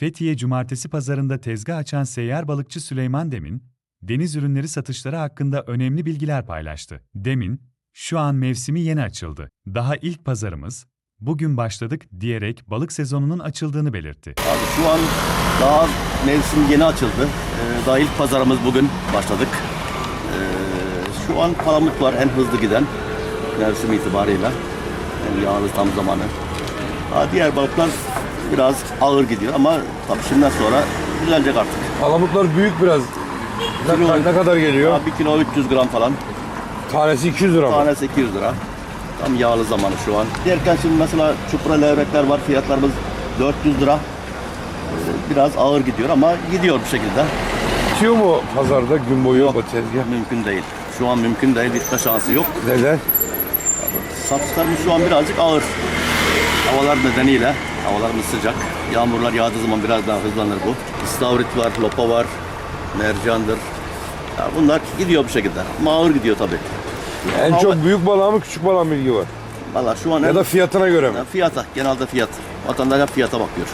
Fethiye Cumartesi Pazarında tezgah açan seyyar balıkçı Süleyman Demin, deniz ürünleri satışları hakkında önemli bilgiler paylaştı. Demin, şu an mevsimi yeni açıldı. Daha ilk pazarımız, bugün başladık diyerek balık sezonunun açıldığını belirtti. Abi şu an daha mevsim yeni açıldı. Ee, daha ilk pazarımız bugün başladık. Ee, şu an palamut var en hızlı giden mevsim itibarıyla. En yağlı tam zamanı. Daha diğer balıklar biraz ağır gidiyor ama tabii şimdiden sonra düzelecek artık. Palamutlar büyük biraz. Ne, Kilo- ne kadar geliyor? 1 kilo 300 gram falan. Tanesi 200 lira mı? Tanesi 200 lira. Tam yağlı zamanı şu an. Derken şimdi mesela çupra levrekler var. Fiyatlarımız 400 lira. Ee, Biraz ağır gidiyor ama gidiyor bir şekilde. Bitiyor mu pazarda gün boyu o tezgah? Mümkün değil. Şu an mümkün değil. Bitme şansı yok. Neden? Satışlarımız şu an birazcık ağır. Havalar nedeniyle. Havalarımız sıcak. Yağmurlar yağdığı zaman biraz daha hızlanır bu. İstavrit var, lopa var, mercandır. Ya bunlar gidiyor bir şekilde. Ama ağır gidiyor tabii. En Ama- çok büyük balığa mı küçük balığa mı ilgi var? Valla şu an Ya da fiyatına göre mi? fiyata, genelde fiyat. Vatandaş hep fiyata bakıyor.